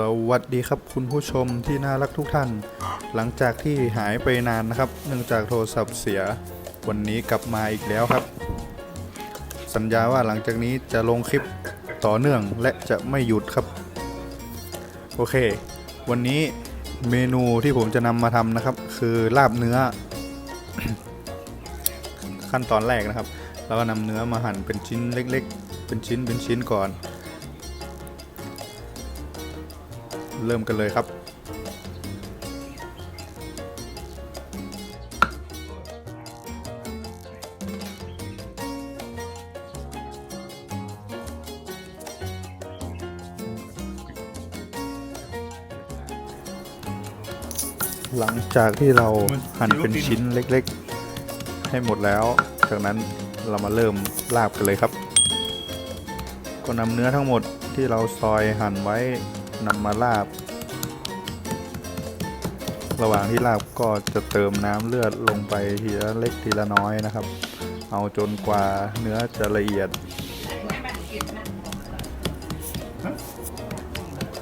สวัสดีครับคุณผู้ชมที่น่ารักทุกท่าน หลังจากที่หายไปนานนะครับ เนื่องจากโทรศัพท์เสีย วันนี้กลับมาอีกแล้วครับ สัญญาว่าหลังจากนี้จะลงคลิปต่อเนื่องและจะไม่หยุดครับ โอเค วันนี้เมนูที่ผมจะนำมาทำนะครับ คือลาบเนื้อ ขั้นตอนแรกนะครับแล้วก็นำเนื้อมาหั่นเป็นชิ้นเล็ก ๆ เป็นชิ้นเป็นชิ้นก่อน เริ่มกันเลยครับ หลังจากที่เราหั่นเป็นชิ้นเล็กๆ ให้หมดแล้ว จากนั้นเรามาเริ่มลาบกันเลยครับ ก็นำเนื้อทั้งหมดที่เราซอยหั่นไว้ นำมาลาบ ระหว่างที่ลาบก็จะเติมน้ำเลือดลงไปทีละเล็กทีละน้อยนะครับ เอาจนกว่าเนื้อจะละเอียด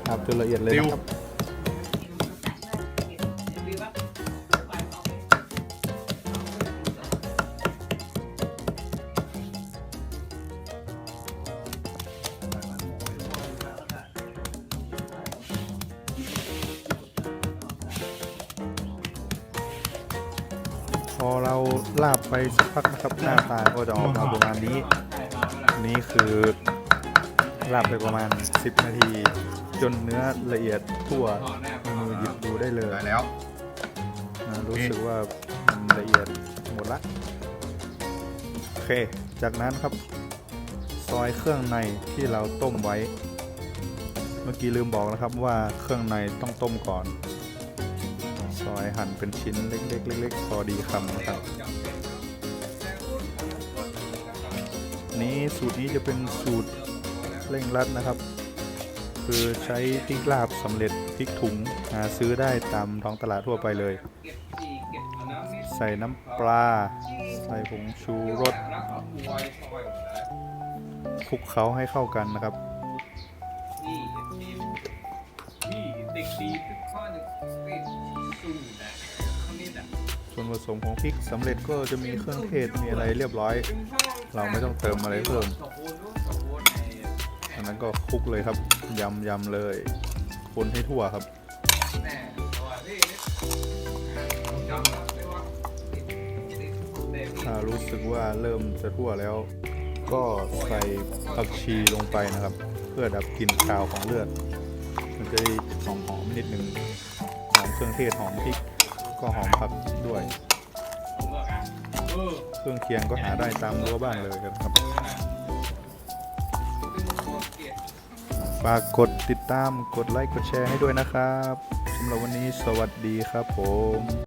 ครับจนละเอียดเลยนะครับ อเราลาบไปสักพักนะครับหน้าตาก็จะออกมาประมาณนี้ นี่คือลาบไปประมาณ 10 นาที จนเนื้อละเอียดทั่วมือหยิบดูได้เลยได้แล้วนะรู้สึกว่ามันละเอียดหมดละโอเค จากนั้นครับ ซอยเครื่องในที่เราต้มไว้ เมื่อกี้ลืมบอกนะครับว่าเครื่องในต้องต้มก่อน ซอยหั่นเป็นชิ้นเล็กๆๆพอดีคำนะครับ นี้สูตรนี้จะเป็นสูตรเร่งรัดนะครับ คือใช้พริกลาบสำเร็จพริกถุงหาซื้อได้ตามท้องตลาดทั่วไปเลย ใส่น้ำปลา ใส่ผงชูรสคลุกเคล้าให้เข้ากันนะครับ ส่วนผสมของพริกสำเร็จก็จะมีเครื่องเทศมีอะไรเรียบร้อย เราไม่ต้องเติมอะไรเพิ่มอันนั้นก็คลุกเลยครับยำยำเลยคนให้ทั่วครับถ้ารู้สึกว่าเริ่มจะทั่วแล้ว ก็ใส่ผักชีลงไปนะครับ เพื่อดับกลิ่นคาวของเลือด มันจะได้หอมหอมๆนิดนึงหอมเครื่องเทศหอมพริก ก็หอมผักด้วย เครื่องเคียงก็หาได้ตามรั้วบ้านเลยครับฝากกดติดตามกดไลค์กดแชร์ให้ด้วยนะครับสำหรับวันนี้สวัสดีครับผม